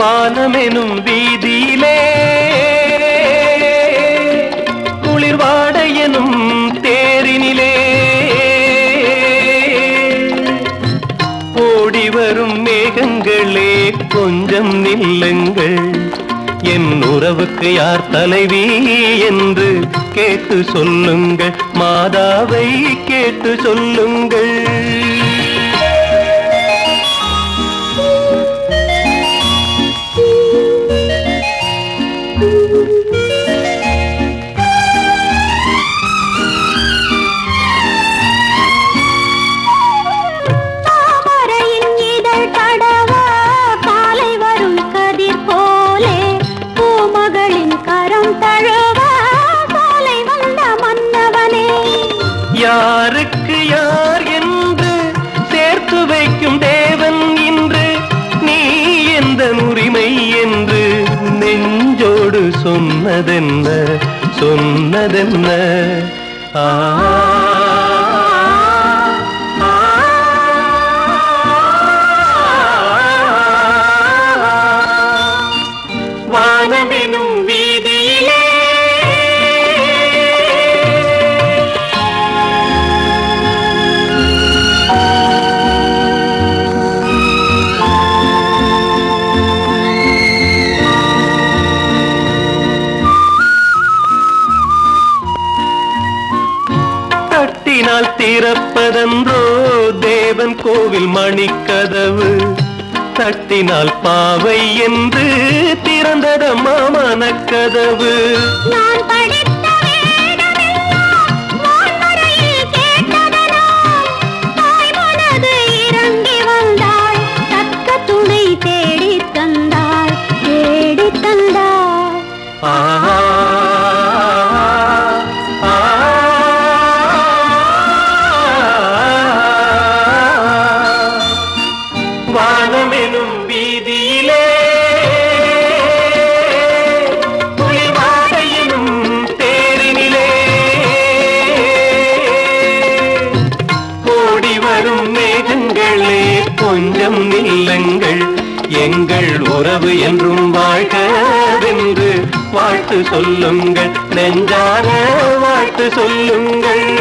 வானமெனும் வீதியிலே குளிர்வாடையனும் தேரினிலே. ஓடி வரும் மேகங்களே கொஞ்சம் நில்லுங்கள். என் உறவுக்கு யார் தலைவி என்று கேட்டு சொல்லுங்கள். மாதாவை கேட்டு சொல்லுங்கள். யாருக்கு யார் என்று சேர்த்து வைக்கும் தேவன் இன்று நீ எந்த உரிமை என்று நெஞ்சோடு சொன்னதென்ன சொன்னதென்ன? ஆ. வானமெனும் வீதியிலே தட்டினால் திறப்பதன்றோ தேவன் கோவில் மணிக்கதவு. தட்டினால் பாவை என்று திறந்ததம்மா மனக்கதவு நான் படித்த வேதமெல்லாம் வரும் மேகங்களே கொஞ்சம் இல்லங்கள் எங்கள் உறவு என்றும் வாழ்கவென்று வாழ்த்து சொல்லுங்கள். நெஞ்சார வாழ்த்து சொல்லுங்கள்.